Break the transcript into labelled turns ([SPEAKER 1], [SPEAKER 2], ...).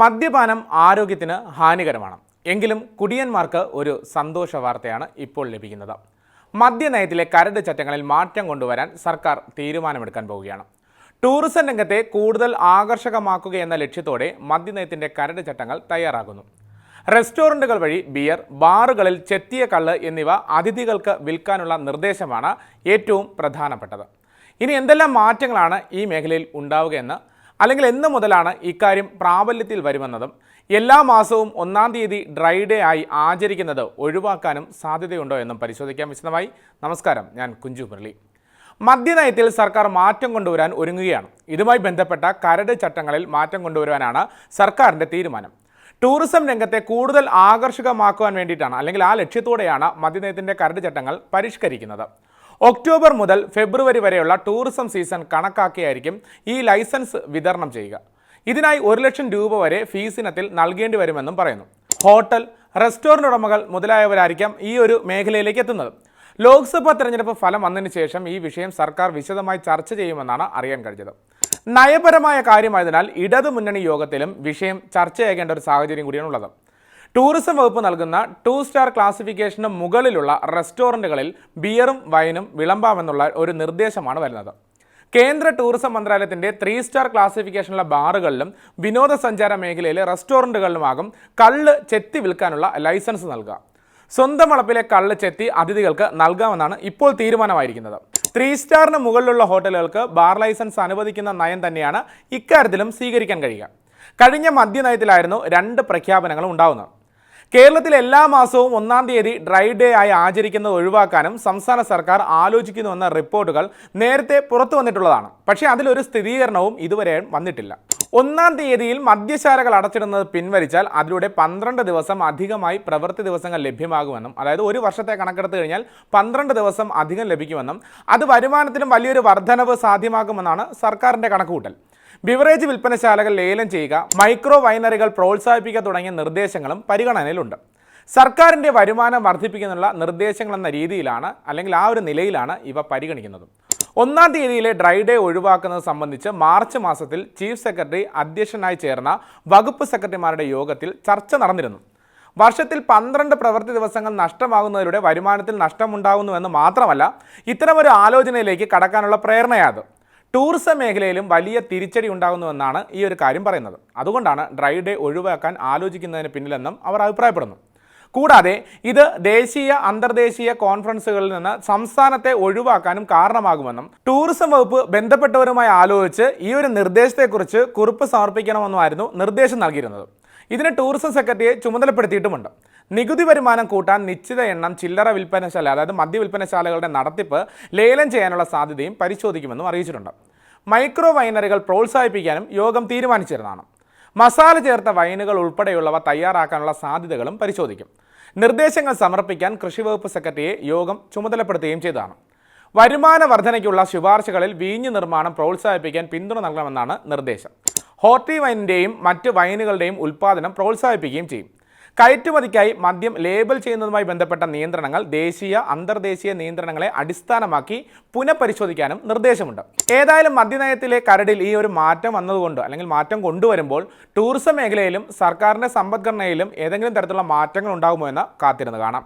[SPEAKER 1] മദ്യപാനം ആരോഗ്യത്തിന് ഹാനികരമാണ്. എങ്കിലും കുടിയന്മാർക്ക് ഒരു സന്തോഷ വാർത്തയാണ് ഇപ്പോൾ ലഭിക്കുന്നത്. മദ്യനയത്തിലെ കരട് ചട്ടങ്ങളിൽ മാറ്റം കൊണ്ടുവരാൻ സർക്കാർ തീരുമാനമെടുക്കാൻ പോവുകയാണ്. ടൂറിസം രംഗത്തെ കൂടുതൽ ആകർഷകമാക്കുക എന്ന ലക്ഷ്യത്തോടെ മദ്യനയത്തിന്റെ കരട് ചട്ടങ്ങൾ തയ്യാറാകുന്നു. റെസ്റ്റോറന്റുകൾ വഴി ബിയർ ബാറുകളിൽ ചെത്തിയ കള്ള് എന്നിവ അതിഥികൾക്ക് വിൽക്കാനുള്ള നിർദ്ദേശമാണ് ഏറ്റവും പ്രധാനപ്പെട്ടത്. ഇനി എന്തെല്ലാം മാറ്റങ്ങളാണ് ഈ മേഖലയിൽ ഉണ്ടാവുകയെന്ന് അല്ലെങ്കിൽ എന്ന് മുതലാണ് ഇക്കാര്യം പ്രാബല്യത്തിൽ വരുമെന്നതും എല്ലാ മാസവും ഒന്നാം തീയതി ഡ്രൈ ഡേ ആയി ആചരിക്കുന്നത് ഒഴിവാക്കാനും സാധ്യതയുണ്ടോ എന്നും പരിശോധിക്കാം. വിശദമായി നമസ്കാരം. ഞാൻ കുഞ്ചു മുരളി. മദ്യനയത്തിൽ സർക്കാർ മാറ്റം കൊണ്ടുവരാൻ ഒരുങ്ങുകയാണ്. ഇതുമായി ബന്ധപ്പെട്ട കരട് ചട്ടങ്ങളിൽ മാറ്റം കൊണ്ടുവരുവാനാണ് സർക്കാരിന്റെ തീരുമാനം. ടൂറിസം രംഗത്തെ കൂടുതൽ ആകർഷകമാക്കുവാൻ വേണ്ടിയിട്ടാണ് അല്ലെങ്കിൽ ആ ലക്ഷ്യത്തോടെയാണ് മദ്യനയത്തിന്റെ കരട് ചട്ടങ്ങൾ പരിഷ്കരിക്കുന്നത്. ഒക്ടോബർ മുതൽ ഫെബ്രുവരി വരെയുള്ള ടൂറിസം സീസൺ കണക്കാക്കിയായിരിക്കും ഈ ലൈസൻസ് വിതരണം ചെയ്യുക. ഇതിനായി ഒരു ലക്ഷം രൂപ വരെ ഫീസിനത്തിൽ നൽകേണ്ടി വരുമെന്നും പറയുന്നു. ഹോട്ടൽ റെസ്റ്റോറന്റ് ഉടമകൾ മുതലായവരായിരിക്കാം ഈ ഒരു മേഖലയിലേക്ക് എത്തുന്നത്. ലോക്സഭാ തെരഞ്ഞെടുപ്പ് ഫലം വന്നതിന് ശേഷം ഈ വിഷയം സർക്കാർ വിശദമായി ചർച്ച ചെയ്യുമെന്നാണ് അറിയാൻ കഴിഞ്ഞത്. നയപരമായ കാര്യമായതിനാൽ ഇടതു മുന്നണി യോഗത്തിലും വിഷയം ചർച്ചയാകേണ്ട ഒരു സാഹചര്യം കൂടിയാണ് ഉള്ളത്. ടൂറിസം വകുപ്പ് നൽകുന്ന ടു സ്റ്റാർ ക്ലാസിഫിക്കേഷന് മുകളിലുള്ള റെസ്റ്റോറന്റുകളിൽ ബിയറും വൈനും വിളമ്പാമെന്നുള്ള ഒരു നിർദ്ദേശമാണ് വരുന്നത്. കേന്ദ്ര ടൂറിസം മന്ത്രാലയത്തിന്റെ ത്രീ സ്റ്റാർ ക്ലാസിഫിക്കേഷനുള്ള ബാറുകളിലും വിനോദസഞ്ചാര മേഖലയിലെ റെസ്റ്റോറന്റുകളിലുമാകും കള്ള് ചെത്തി വിൽക്കാനുള്ള ലൈസൻസ് നൽകുക. സ്വന്തം വളപ്പിലെ കള്ള് ചെത്തി അതിഥികൾക്ക് നൽകാമെന്നാണ് ഇപ്പോൾ തീരുമാനമായിരിക്കുന്നത്. ത്രീ സ്റ്റാറിന് മുകളിലുള്ള ഹോട്ടലുകൾക്ക് ബാർ ലൈസൻസ് അനുവദിക്കുന്ന നയം തന്നെയാണ് ഇക്കാര്യത്തിലും സ്വീകരിക്കാൻ കഴിയുക. കഴിഞ്ഞ മദ്യനയത്തിലായിരുന്നു രണ്ട് പ്രഖ്യാപനങ്ങളും ഉണ്ടാവുന്നത്. കേരളത്തിൽ എല്ലാ മാസവും ഒന്നാം തീയതി ഡ്രൈ ഡേ ആയി ആചരിക്കുന്നത് ഒഴിവാക്കാനും സംസ്ഥാന സർക്കാർ ആലോചിക്കുന്നുവെന്ന റിപ്പോർട്ടുകൾ നേരത്തെ പുറത്തു വന്നിട്ടുള്ളതാണ്. പക്ഷേ അതിലൊരു സ്ഥിരീകരണവും ഇതുവരെ വന്നിട്ടില്ല. ഒന്നാം തീയതിയിൽ മദ്യശാലകൾ അടച്ചിടുന്നത് പിൻവലിച്ചാൽ അതിലൂടെ പന്ത്രണ്ട് ദിവസം അധികമായി പ്രവൃത്തി ദിവസങ്ങൾ ലഭ്യമാകുമെന്നും അതായത് ഒരു വർഷത്തെ കണക്കെടുത്ത് കഴിഞ്ഞാൽ പന്ത്രണ്ട് ദിവസം അധികം ലഭിക്കുമെന്നും അത് വരുമാനത്തിലും വലിയൊരു വർധനവ് സാധ്യമാകുമെന്നാണ് സർക്കാരിന്റെ കണക്കുകൂട്ടൽ. ബിവറേജ് വിൽപ്പനശാലകൾ ലേലം ചെയ്യുക മൈക്രോ വൈനറികൾ പ്രോത്സാഹിപ്പിക്കുക തുടങ്ങിയ നിർദ്ദേശങ്ങളും പരിഗണനയിലുണ്ട്. സർക്കാരിന്റെ വരുമാനം വർദ്ധിപ്പിക്കുന്നുള്ള നിർദ്ദേശങ്ങൾ എന്ന രീതിയിലാണ് അല്ലെങ്കിൽ ആ ഒരു നിലയിലാണ് ഇവ പരിഗണിക്കുന്നത്. ഒന്നാം തീയതിയിലെ ഡ്രൈ ഡേ ഒഴിവാക്കുന്നത് സംബന്ധിച്ച് മാർച്ച് മാസത്തിൽ ചീഫ് സെക്രട്ടറി അധ്യക്ഷനായി ചേർന്ന വകുപ്പ് സെക്രട്ടറിമാരുടെ യോഗത്തിൽ ചർച്ച നടന്നിരുന്നു. വർഷത്തിൽ പന്ത്രണ്ട് പ്രവൃത്തി ദിവസങ്ങൾ നഷ്ടമാകുന്നതിലൂടെ വരുമാനത്തിൽ നഷ്ടമുണ്ടാകുന്നുവെന്ന് മാത്രമല്ല ഇത്തരമൊരു ആലോചനയിലേക്ക് കടക്കാനുള്ള പ്രേരണയാത് ടൂറിസം മേഖലയിലും വലിയ തിരിച്ചടി ഉണ്ടാകുന്നുവെന്നാണ് ഈ ഒരു കാര്യം പറയുന്നത്. അതുകൊണ്ടാണ് ഡ്രൈ ഡേ ഒഴിവാക്കാൻ ആലോചിക്കുന്നതിന് പിന്നിലെന്നും അവർ അഭിപ്രായപ്പെടുന്നു. കൂടാതെ ഇത് ദേശീയ അന്തർദേശീയ കോൺഫറൻസുകളിൽ നിന്ന് സംസ്ഥാനത്തെ ഒഴിവാക്കാനും കാരണമാകുമെന്നും ടൂറിസം വകുപ്പ് ബന്ധപ്പെട്ടവരുമായി ആലോചിച്ച് ഈ ഒരു നിർദ്ദേശത്തെക്കുറിച്ച് കുറിപ്പ് സമർപ്പിക്കണമെന്നുമായിരുന്നു നിർദ്ദേശം നൽകിയിരുന്നത്. ഇതിന് ടൂറിസം സെക്രട്ടറിയെ ചുമതലപ്പെടുത്തിയിട്ടുമുണ്ട്. നികുതി വരുമാനം കൂട്ടാൻ നിശ്ചിത എണ്ണം ചില്ലറ വിൽപ്പനശാല അതായത് മദ്യ വിൽപ്പനശാലകളുടെ നടത്തിപ്പ് ലേലം ചെയ്യാനുള്ള സാധ്യതയും പരിശോധിക്കുമെന്നും അറിയിച്ചിട്ടുണ്ട്. മൈക്രോ വൈനറികൾ പ്രോത്സാഹിപ്പിക്കാനും യോഗം തീരുമാനിച്ചിരുന്നതാണ്. മസാല ചേർത്ത വൈനുകൾ ഉൾപ്പെടെയുള്ളവ തയ്യാറാക്കാനുള്ള സാധ്യതകളും പരിശോധിക്കും. നിർദ്ദേശങ്ങൾ സമർപ്പിക്കാൻ കൃഷിവകുപ്പ് സെക്രട്ടറിയെ യോഗം ചുമതലപ്പെടുത്തുകയും ചെയ്തതാണ്. വരുമാന വർധനയ്ക്കുള്ള ശുപാർശകളിൽ വീഞ്ഞു നിർമ്മാണം പ്രോത്സാഹിപ്പിക്കാൻ പിന്തുണ നൽകണമെന്നാണ് നിർദ്ദേശം. ഹോർട്ടി വൈനിന്റെയും മറ്റ് വൈനുകളുടെയും ഉൽപ്പാദനം പ്രോത്സാഹിപ്പിക്കുകയും ചെയ്യും. കയറ്റുമതിക്കായി മദ്യം ലേബൽ ചെയ്യുന്നതുമായി ബന്ധപ്പെട്ട നിയന്ത്രണങ്ങൾ ദേശീയ അന്തർദേശീയ നിയന്ത്രണങ്ങളെ അടിസ്ഥാനമാക്കി പുനഃപരിശോധിക്കാനും നിർദ്ദേശമുണ്ട്. ഏതായാലും മദ്യനയത്തിലെ കരടിൽ ഈ ഒരു മാറ്റം വന്നതുകൊണ്ട് അല്ലെങ്കിൽ മാറ്റം കൊണ്ടുവരുമ്പോൾ ടൂറിസം മേഖലയിലും സർക്കാരിന്റെ സമ്പദ്ഘടനയിലും ഏതെങ്കിലും തരത്തിലുള്ള മാറ്റങ്ങൾ ഉണ്ടാകുമോ എന്ന് കാത്തിരുന്ന് കാണാം.